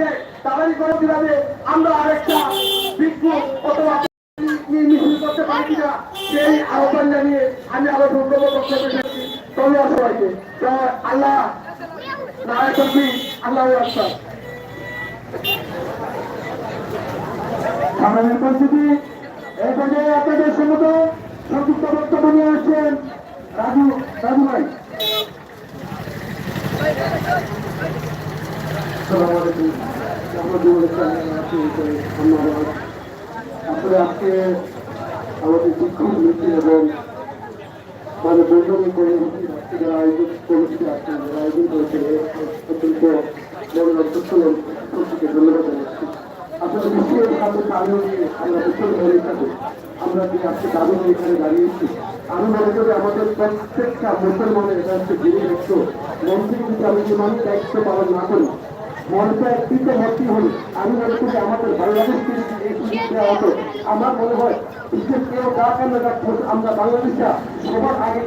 দিনে তাড়াতাড়ি করে দিলামে আমরা আরেকটা বিক্ষোভ অথবা মিছিল করতে পারি কিনা, সেই আহ্বান জানিয়ে আমি আরও ধন্যবাদ বক্তব্য রেখেছি ধন্যবাদ সবাইকে। আল্লাহ নারায়ণ তকবি আল্লাহ আকবার সংগ্রামের পরিস্থিতি, এই পর্যায়ে আপনাদের সম্মত সংযুক্ত বক্তব্য নিয়ে আসছেন রাজু রাজু ভাই। আসসালামু আলাইকুম। আসলে আজকে আমাদের শিক্ষক নীতি এবং কর্মসূচি যারা আয়োজন কর্মসূচি আছেন যারা আয়োজন করেছেন অত্যন্ত বড় অত্যন্ত ধন্যবাদ জানাচ্ছি। আসলে বিশ্বের আমরা উত্তর আমেরিকাতে আমরা যে আজকে দাবি আমি মনে করি আমাদের প্রত্যেকটা মুসলমানের এটা হচ্ছে যিনি দায়িত্ব মন্ত্রী যদি আমি ইমানি দায়িত্ব পালন না করি হল আমি মনে আমাদের মনে হয় কেন আমরা বাংলাদেশটা সবার আগে